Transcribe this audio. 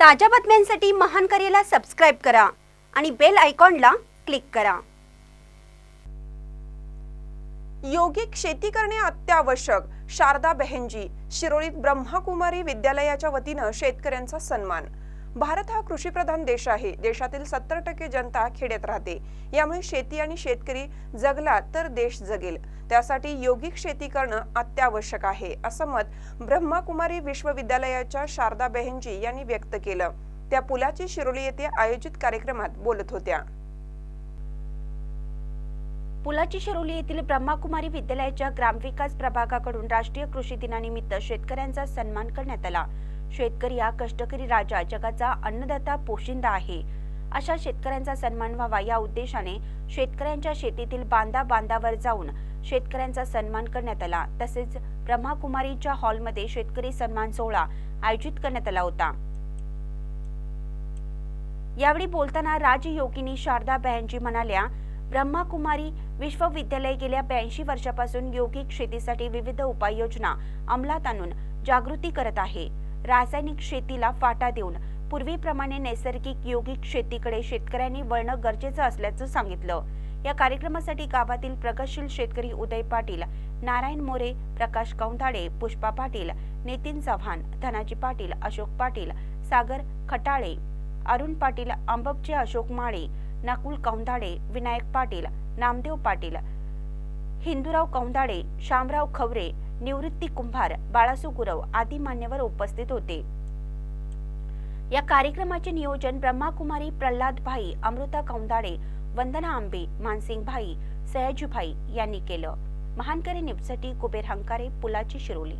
ताज्या बातम्यांसाठी महान करेला सबस्क्राईब करा आणि बेल आयकॉनला क्लिक करा. योगिक शेती करणे अत्यावश्यक शारदा बहनजी शिरोळीत ब्रह्माकुमारी विद्यालयाच्या वतीनं शेतकऱ्यांचा सन्मान. भारत हा कृषीप्रधान देश आहे. देशातील सत्तर टक्के जनता खेड्यात राहते. यामुळे शेती आणि शेतकरी जगला तर देश जगेल. त्यासाठी योगिक शेती करणं अत्यावश्यक आहे असं मत ब्रह्माकुमारी विश्वविद्यालयाच्या शारदा बेहेनजी यांनी व्यक्त केलं. त्या पुलाची शिरोली येथे आयोजित कार्यक्रमात बोलत होत्या. पुलाची शिरोली येथील ब्रह्माकुमारी विद्यालयाच्या ग्रामविकास प्रभागाकडून राष्ट्रीय कृषी दिनानिमित्त शेतकऱ्यांचा सन्मान करण्यात आला. शेतकरी हा कष्टकरी राजा जगाचा अन्नदाता पोशिंदा आहे. अशा शेतकऱ्यांचा सन्मान व्हावा या उद्देशाने शेतकऱ्यांच्या शेतीतील बांधा बांधावर जाऊन शेतकऱ्यांचा सन्मान करण्यात आला. तसेच ब्रह्माकुमारीच्या हॉलमध्ये शेतकरी सन्मान सोहळा आयोजित करण्यात आला होता. यावेळी बोलताना राजयोगिनी शारदा बहनजी म्हणाल्या ब्रह्माकुमारी विश्वविद्यालय गेल्या ब्याऐंशी वर्षापासून योगिक शेतीसाठी विविध उपाययोजना अंमलात आणून जागृती करत आहे. रासायनिक शेतीला फाटा देऊन. पूर्वीप्रमाणे नैसर्गिक योगिक शेतीकडे शेतकऱ्यांनी वळणं गरजेचं असल्याचं सांगितलं. या कार्यक्रमासाठी गावातील प्रगतशील शेतकरी उदय पाटील नारायण मोरे प्रकाश कौंधाडे पुष्पा पाटील नितीन चव्हाण धनाजी पाटील अशोक पाटील सागर खटाळे अरुण पाटील अंबपचे अशोक माळे नकुल कौंधाडे विनायक पाटील नामदेव पाटील हिंदूराव कौंधाडे शामराव खवरे निवृत्ती कुंभार बाळासू गुरव आदी मान्यवर उपस्थित होते. या कार्यक्रमाचे नियोजन ब्रह्माकुमारी प्रल्हाद भाई अमृता कौंदाडे वंदना आंबे मानसिंग भाई सयाजूभाई यांनी केलं. महानकरी निपसटी कुबेर हंकारे पुलाची शिरोली.